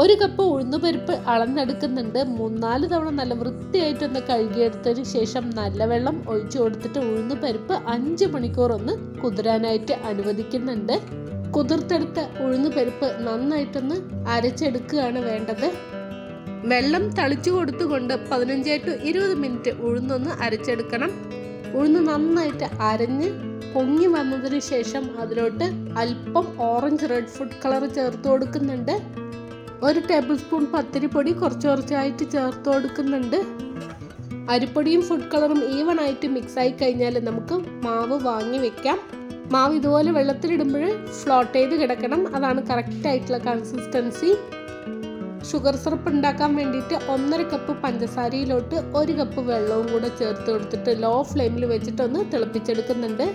ഒരു കപ്പ് ഉഴുന്നുപരിപ്പ് അളന്നെടുക്കുന്നുണ്ട്. മൂന്നാൽ തവണ നല്ല വൃത്തിയായിട്ടൊന്ന് കഴുകിയെടുത്തതിന് ശേഷം നല്ല വെള്ളം ഒഴിച്ചു കൊടുത്തിട്ട് ഉഴുന്നുപരിപ്പ് അഞ്ച് മണിക്കൂർ ഒന്ന് കുതിരാനായിട്ട് അനുവദിക്കുന്നുണ്ട്. കുതിർത്തെടുത്ത ഉഴുന്നുപരിപ്പ് നന്നായിട്ടൊന്ന് അരച്ചെടുക്കുകയാണ് വേണ്ടത്. വെള്ളം തളിച്ചു കൊടുത്തുകൊണ്ട് പതിനഞ്ച് ടു ഇരുപത് മിനിറ്റ് ഉഴുന്നൊന്ന് അരച്ചെടുക്കണം. ഉഴുന്ന് നന്നായിട്ട് അരഞ്ഞ് പൊങ്ങി വന്നതിന് ശേഷം അതിലോട്ട് അല്പം ഓറഞ്ച് റെഡ് ഫുഡ് കളർ ചേർത്ത് കൊടുക്കുന്നുണ്ട്. ഒരു ടേബിൾ സ്പൂൺ പത്തിരിപ്പൊടി കുറച്ച് കുറച്ചായിട്ട് ചേർത്ത് കൊടുക്കുന്നുണ്ട്. അരിപ്പൊടിയും ഫുഡ് കളറും ഈവൺ ആയിട്ട് മിക്സ് ആയി കഴിഞ്ഞാൽ നമുക്ക് മാവ് വാങ്ങി വെക്കാം. മാവ് ഇതുപോലെ വെള്ളത്തിലിടുമ്പോൾ ഫ്ലോട്ട് ചെയ്ത് കിടക്കണം. അതാണ് കറക്റ്റ് ആയിട്ടുള്ള കൺസിസ്റ്റൻസി ഷുഗർ സിറപ്പ് ഉണ്ടാക്കാൻ വേണ്ടിയിട്ട് ഒന്നര കപ്പ് പഞ്ചസാരയിലോട്ട് ഒരു കപ്പ് വെള്ളവും കൂടെ ചേർത്ത് കൊടുത്തിട്ട് ലോ ഫ്ലെയിമിൽ വെച്ചിട്ടൊന്ന് തിളപ്പിച്ചെടുക്കുന്നുണ്ട്.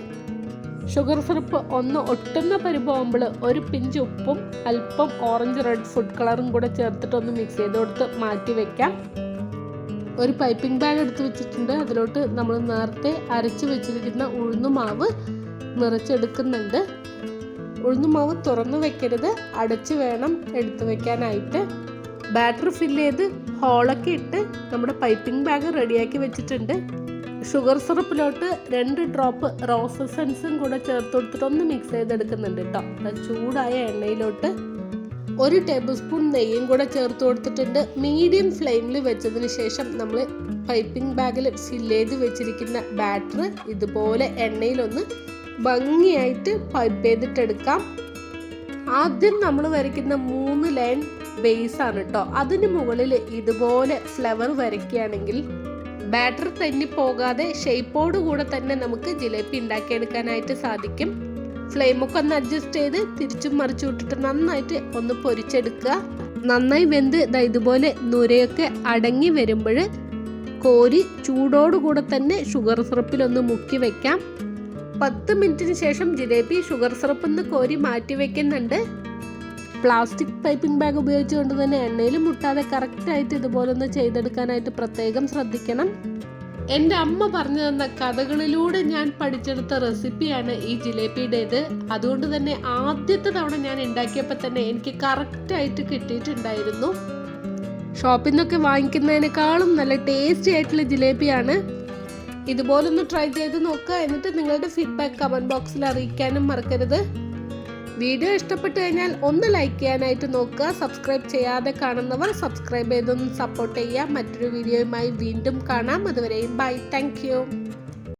ഷുഗർ സിറപ്പ് ഒന്ന് ഒട്ടുന്ന പരിഭവമ്പോൾ ഒരു പിഞ്ച് ഉപ്പും അല്പം ഓറഞ്ച് റെഡ് ഫുഡ് കളറും കൂടെ ചേർത്തിട്ടൊന്ന് മിക്സ് ചെയ്ത് കൊടുത്ത് മാറ്റി വെക്കാം. ഒരു പൈപ്പിംഗ് ബാഗ് എടുത്ത് വെച്ചിട്ടുണ്ട്. അതിലോട്ട് നമ്മൾ നേരത്തെ അരച്ച് വെച്ചിരിക്കുന്ന ഉഴുന്നുമാവ് നിറച്ചെടുക്കുന്നുണ്ട്. ഉഴുന്നുമാവ് തുറന്നു വെക്കരുത്. അടച്ച് വേണം എടുത്തു വെക്കാനായിട്ട്. ബാറ്റർ ഫില്ല് ചെയ്ത് ഹോളൊക്കെ ഇട്ട് നമ്മുടെ പൈപ്പിംഗ് ബാഗ് റെഡിയാക്കി വെച്ചിട്ടുണ്ട്. ഷുഗർ സിറപ്പിലോട്ട് രണ്ട് ഡ്രോപ്പ് റോസ് എസൻസും കൂടെ ചേർത്ത് കൊടുത്തിട്ട് ഒന്ന് മിക്സ് ചെയ്തെടുക്കുന്നുണ്ട് കേട്ടോ ചൂടായ എണ്ണയിലോട്ട് ഒരു ടേബിൾ സ്പൂൺ നെയ്യും കൂടെ ചേർത്ത് കൊടുത്തിട്ടുണ്ട്. മീഡിയം ഫ്ലെയിമിൽ വെച്ചതിന് ശേഷം നമ്മൾ പൈപ്പിംഗ് ബാഗിൽ ഫില്ല് ചെയ്ത് വെച്ചിരിക്കുന്ന ബാറ്റർ ഇതുപോലെ എണ്ണയിലൊന്ന് ഭംഗിയായിട്ട് പൈപ്പ് ചെയ്തിട്ടെടുക്കാം. ആദ്യം നമ്മൾ വരയ്ക്കുന്ന മൂന്ന് ലൈൻ ബേസ് ആണ് കേട്ടോ അതിന് മുകളിൽ ഇതുപോലെ ഫ്ലവർ വരയ്ക്കുകയാണെങ്കിൽ ബാറ്റർ തെന്നിപ്പോകാതെ ഷേപ്പോട് കൂടെ തന്നെ നമുക്ക് ജിലേബി ഉണ്ടാക്കി എടുക്കാനായിട്ട് സാധിക്കും ഫ്ലെയിമൊക്കെ ഒന്ന് അഡ്ജസ്റ്റ് ചെയ്ത് തിരിച്ചും മറിച്ചു വിട്ടിട്ട് നന്നായിട്ട് ഒന്ന് പൊരിച്ചെടുക്കുക. നന്നായി വെന്ത് ഇതാ ഇതുപോലെ നുരയൊക്കെ അടങ്ങി വരുമ്പോൾ കോരി ചൂടോടുകൂടെ തന്നെ ഷുഗർ സിറപ്പിലൊന്ന് മുക്കി വെക്കാം. പത്ത് മിനിറ്റിന് ശേഷം ജിലേബി ഷുഗർ സിറപ്പ് കോരി മാറ്റി വെക്കുന്നുണ്ട്. പ്ലാസ്റ്റിക് പൈപ്പിംഗ് ബാഗ് ഉപയോഗിച്ചുകൊണ്ട് തന്നെ എണ്ണയിൽ മുട്ടാതെ കറക്റ്റായിട്ട് ഇതുപോലെ ഒന്ന് ചെയ്തെടുക്കാനായിട്ട് പ്രത്യേകം ശ്രദ്ധിക്കണം. എന്റെ അമ്മ പറഞ്ഞു തന്ന കഥകളിലൂടെ ഞാൻ പഠിച്ചെടുത്ത റെസിപ്പിയാണ് ഈ ജിലേബിയുടേത്. അതുകൊണ്ട് തന്നെ ആദ്യത്തെ തവണ ഞാൻ ഉണ്ടാക്കിയപ്പോൾ തന്നെ എനിക്ക് കറക്റ്റായിട്ട് കിട്ടിയിട്ടുണ്ടായിരുന്നു. ഷോപ്പിൽ നിന്നൊക്കെ വാങ്ങിക്കുന്നതിനേക്കാളും നല്ല ടേസ്റ്റി ആയിട്ടുള്ള ജിലേബിയാണ്. ഇതുപോലൊന്ന് ട്രൈ ചെയ്ത് നോക്കുക. എന്നിട്ട് നിങ്ങളുടെ ഫീഡ്ബാക്ക് കമന്റ് ബോക്സിൽ അറിയിക്കാനും മറക്കരുത്. വീഡിയോ ഇഷ്ടപ്പെട്ടു കഴിഞ്ഞാൽ ഒന്ന് ലൈക്ക് ചെയ്യാനായിട്ട് നോക്കുക. സബ്സ്ക്രൈബ് ചെയ്യാതെ കാണുന്നവർ സബ്സ്ക്രൈബ് ചെയ്തൊന്ന് സപ്പോർട്ട് ചെയ്യുക. മറ്റൊരു വീഡിയോയുമായി വീണ്ടും കാണാം. അതുവരെയും ബൈ താങ്ക്